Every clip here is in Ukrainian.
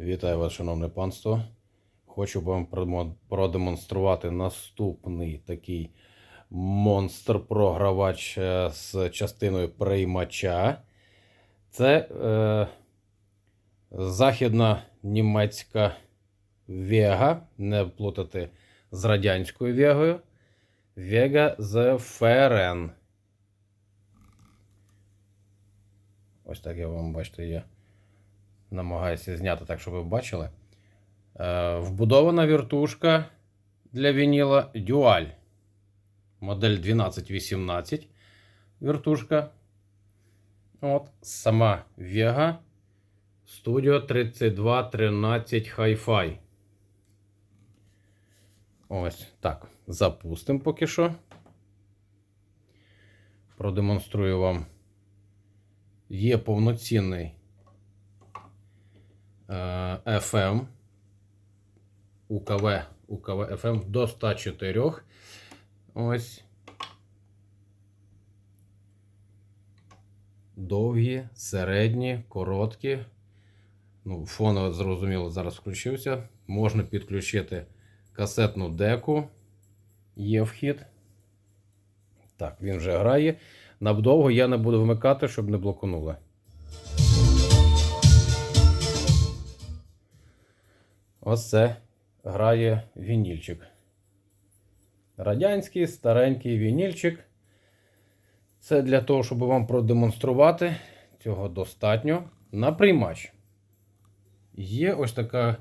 Вітаю вас, шановне панство. Хочу вам продемонструвати наступний такий монстр-програвач е, з частиною приймача. Це е, західна німецька Вега, не плутати з радянською Вегою. Вега з ФРН. Ось так я вам бачите, я намагаюся зняти так, щоб ви бачили. Е, вбудована віртушка для вініла Dual. Модель 1218 віртушка. От, сама Vega Studio 3213 Hi-Fi. Ось так. Запустимо поки що. Продемонструю вам. Є повноцінний FM. УКВ, УКВ FM до 104. Ось. Довгі, середні, короткі. Ну, фоново, зрозуміло, зараз включився. Можна підключити касетну деку. Є вхід. Так, він вже грає. Надовго я не буду вмикати, щоб не блокунуло. Ось це грає вінільчик. Радянський старенький вінільчик. Це для того, щоб вам продемонструвати. Цього достатньо. На приймач. Є ось така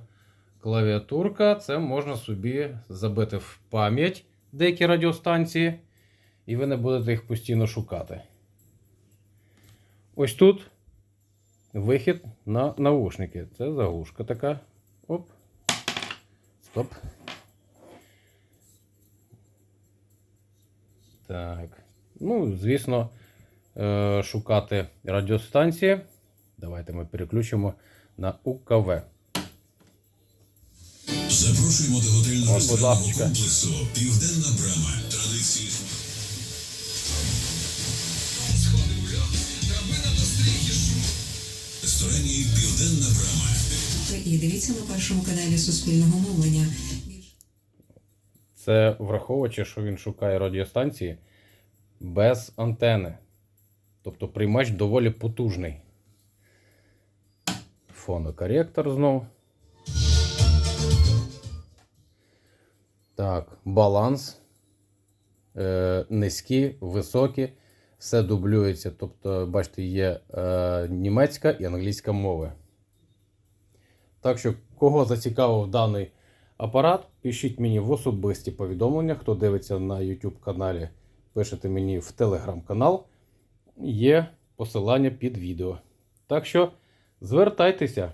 клавіатурка. Це можна собі забити в пам'ять деякі радіостанції, і ви не будете їх постійно шукати. Ось тут вихід на наушники. Це заглушка така. Оп. Стоп. Так. Ну, звісно, е, шукати радіостанції. Давайте ми переключимо на УКВ. Запрошуємо до готельного ресторанного комплексу Південна брама. Традиції. В Ресторані Південна брама. І дивіться на першому каналі Суспільного мовлення. Це враховуючи, що він шукає радіостанції без антени. Тобто приймач доволі потужний. Фонокоректор знов. Так, баланс. Е, низькі, високі. Все дублюється. Тобто, бачите, є е, німецька і англійська мови. Так що, кого зацікавив даний апарат, пишіть мені в особисті повідомлення. Хто дивиться на YouTube каналі, пишете мені в Telegram канал. Є посилання під відео. Так що звертайтеся.